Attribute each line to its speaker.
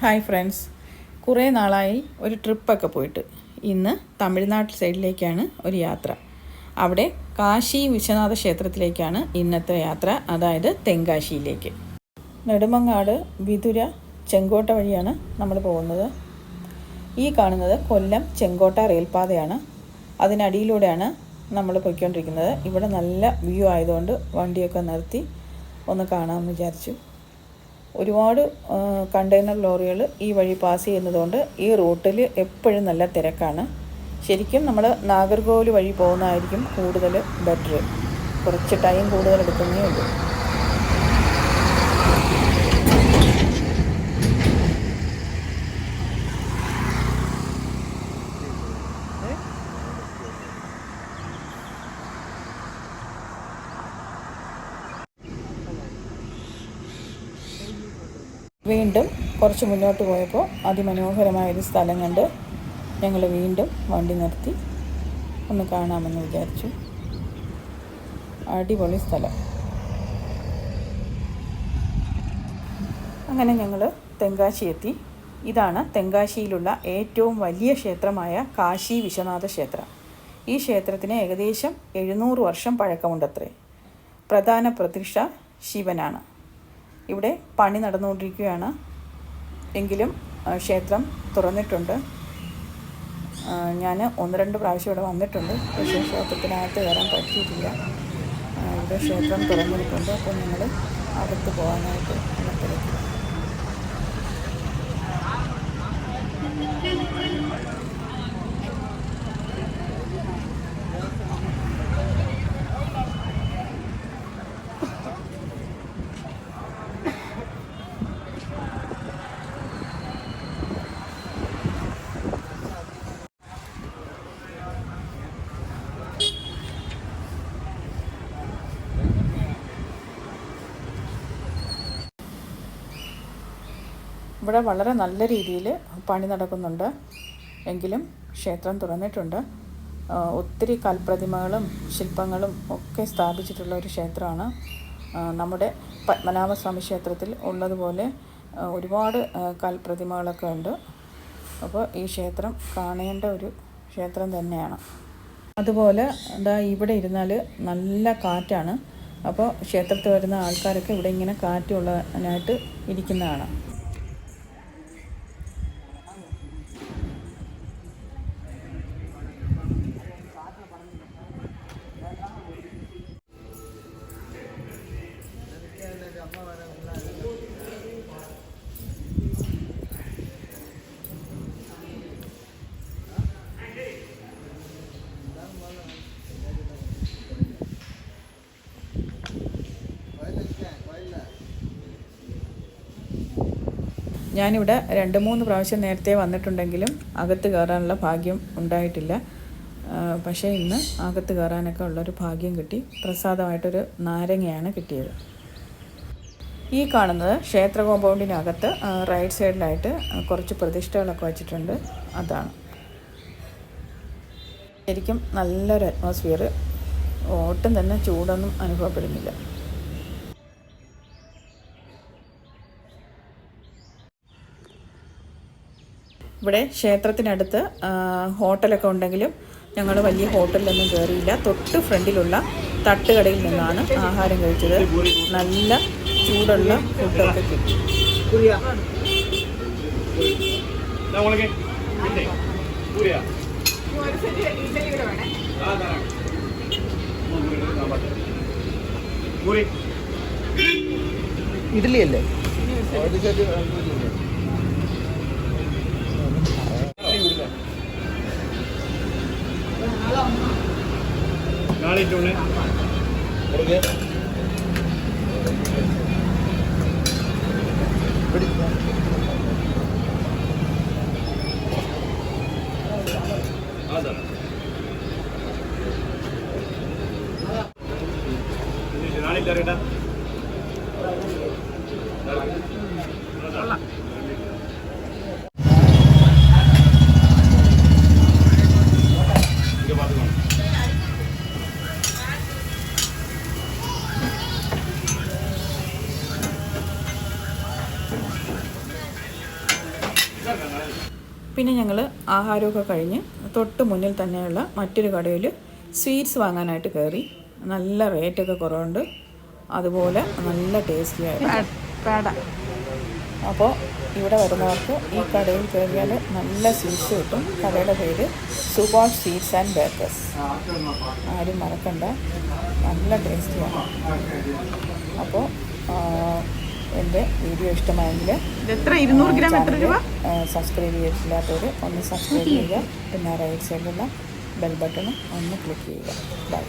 Speaker 1: Hi friends. കുറേ നാളായി ഒരു ട്രിപ്പൊക്കെ പോയിട്ട്. ഇന്ന് തമിഴ്നാട് സൈഡിലേക്കാണ് ഒരു യാത്ര. അവിടെ കാശി വിശ്വനാഥ ക്ഷേത്രത്തിലേക്കാണ് ഇന്നത്തെ യാത്ര അതായത് തെങ്കാശിയിലേക്ക്. നെടുമങ്ങാട് വിതുര ചെങ്കോട്ട വഴിയാണ് നമ്മൾ പോകുന്നത്. ഈ കാണുന്നത് കൊല്ലം ചെങ്കോട്ട റെയിൽപാതയാണ്. അതിനടിയിലൂടെയാണ് നമ്മൾ പോയിക്കൊണ്ടിരിക്കുന്നത്. ഇവിടെ നല്ല വ്യൂ ആയതുകൊണ്ട് വണ്ടിയൊക്കെ നിർത്തി ഒന്ന് കാണാമെന്ന് വിചാരിച്ചു. ഒരുപാട് കണ്ടെയ്നർ ലോറികൾ ഈ വഴി പാസ് ചെയ്യുന്നതുകൊണ്ട് ഈ റൂട്ടിൽ എപ്പോഴും നല്ല തിരക്കാണ്. ശരിക്കും നമ്മൾ നാഗർകോവിൽ വഴി പോകുന്നതായിരിക്കും കൂടുതൽ ബെറ്റർ കുറച്ച് ടൈം കൂടുതൽ എടുക്കുന്നേ ഉള്ളൂ. വീണ്ടും കുറച്ച് മുന്നോട്ട് പോയപ്പോൾ അതിമനോഹരമായൊരു സ്ഥലം കണ്ട് ഞങ്ങൾ വീണ്ടും വണ്ടി നിർത്തി. ഒന്ന് കാണാമെന്ന് വിചാരിച്ചു. അടിപൊളി സ്ഥലം. അങ്ങനെ ഞങ്ങൾ തെങ്കാശി എത്തി. ഇതാണ് തെങ്കാശിയിലുള്ള ഏറ്റവും വലിയ ക്ഷേത്രമായ കാശി വിശ്വനാഥ ക്ഷേത്രം. ഈ ക്ഷേത്രത്തിന് ഏകദേശം എഴുന്നൂറ് വർഷം പഴക്കമുണ്ടത്രേ. പ്രധാന പ്രതിഷ്ഠ ശിവനാണ്. ഇവിടെ പണി നടന്നുകൊണ്ടിരിക്കുകയാണ്. എങ്കിലും ക്ഷേത്രം തുറന്നിട്ടുണ്ട്. ഞാൻ ഒന്ന് രണ്ട് പ്രാവശ്യം ഇവിടെ വന്നിട്ടുണ്ട്. പക്ഷേ ക്ഷേത്രത്തിനകത്ത് കയറാൻ പറ്റിയിട്ടില്ല. ഇവിടെ ക്ഷേത്രം തുറന്നിട്ടുണ്ട് അപ്പോൾ ഞങ്ങൾ അകത്ത് പോകാനായിട്ട് ഉള്ള ഇവിടെ വളരെ നല്ല രീതിയിൽ പണി നടക്കുന്നുണ്ട്. എങ്കിലും ക്ഷേത്രം തുറന്നിട്ടുണ്ട്. ഒത്തിരി കൽപ്രതിമകളും ശില്പങ്ങളും ഒക്കെ സ്ഥാപിച്ചിട്ടുള്ള ഒരു ക്ഷേത്രമാണ്. നമ്മുടെ പത്മനാഭസ്വാമി ക്ഷേത്രത്തിൽ ഉള്ളതുപോലെ ഒരുപാട് കൽപ്രതിമകളൊക്കെ ഉണ്ട്. അപ്പോൾ ഈ ക്ഷേത്രം കാണേണ്ട ഒരു ക്ഷേത്രം തന്നെയാണ്. അതുപോലെ എന്താ ഇവിടെ ഇരുന്നാൽ നല്ല കാറ്റാണ്. അപ്പോൾ ക്ഷേത്രത്തിൽ വരുന്ന ആൾക്കാരൊക്കെ ഇവിടെ ഇങ്ങനെ കാറ്റുള്ളതിനായിട്ട് ഇരിക്കുന്നതാണ്. ഞാനിവിടെ രണ്ട് മൂന്ന് പ്രാവശ്യം നേരത്തെ വന്നിട്ടുണ്ടെങ്കിലും അകത്ത് കയറാനുള്ള ഭാഗ്യം ഉണ്ടായിട്ടില്ല. പക്ഷേ ഇന്ന് അകത്ത് കയറാനൊക്കെ ഉള്ളൊരു ഭാഗ്യം കിട്ടി. പ്രസാദമായിട്ടൊരു നാരങ്ങയാണ് കിട്ടിയത്. ഈ കാണുന്നത് ക്ഷേത്ര കോമ്പൗണ്ടിനകത്ത് റൈറ്റ് സൈഡിലായിട്ട് കുറച്ച് പ്രതിഷ്ഠകളൊക്കെ വച്ചിട്ടുണ്ട്. അതാണ്. ശരിക്കും നല്ലൊരു അറ്റ്മോസ്ഫിയർ ഒട്ടും തന്നെ ചൂടൊന്നും അനുഭവപ്പെടുന്നില്ല. ഇവിടെ ക്ഷേത്രത്തിനടുത്ത് ഹോട്ടലൊക്കെ ഉണ്ടെങ്കിലും ഞങ്ങൾ വലിയ ഹോട്ടലിലൊന്നും കയറിയില്ല തൊട്ട് ഫ്രണ്ടിലുള്ള തട്ടുകടയിൽ നിന്നാണ് ആഹാരം കഴിച്ചത്. നല്ല ചൂടുള്ള ഫുഡൊക്കെ കിട്ടും.
Speaker 2: ഇഡ്ഡലി അല്ലേ
Speaker 3: നാളെ
Speaker 1: പിന്നെ ഞങ്ങൾ ആഹാരമൊക്കെ കഴിഞ്ഞ് തൊട്ട് മുന്നിൽ തന്നെയുള്ള മറ്റൊരു കടയിൽ സ്വീറ്റ്സ് വാങ്ങാനായിട്ട് കയറി. നല്ല റേറ്റൊക്കെ കുറവുണ്ട്. അതുപോലെ നല്ല ടേസ്റ്റി ആയിട്ട് അപ്പോൾ ഇവിടെ വരുന്നവർക്ക് ഈ കടയിൽ കയറിയാൽ നല്ല സ്വീറ്റ്സ് കിട്ടും. കടയുടെ പേര് സുഭാഷ് സ്വീറ്റ്സ് ആൻഡ് ബേക്കേഴ്സ് ആരും മറക്കണ്ട. നല്ല ടേസ്റ്റിയാണ് അപ്പോൾ എന്റെ വീഡിയോ ഇഷ്ടമായെങ്കിൽ
Speaker 2: എത്ര? ഇരുന്നൂറ് ഗ്രാം എത്ര രൂപ?
Speaker 1: സബ്സ്ക്രൈബ് ചെയ്തിട്ടില്ലാത്തവർ ഒന്ന് സബ്സ്ക്രൈബ് ചെയ്യുക. പിന്നെ റൈറ്റ് സൈഡിലുള്ള ബെൽ ബട്ടണും ഒന്ന് ക്ലിക്ക് ചെയ്യുക. ബൈ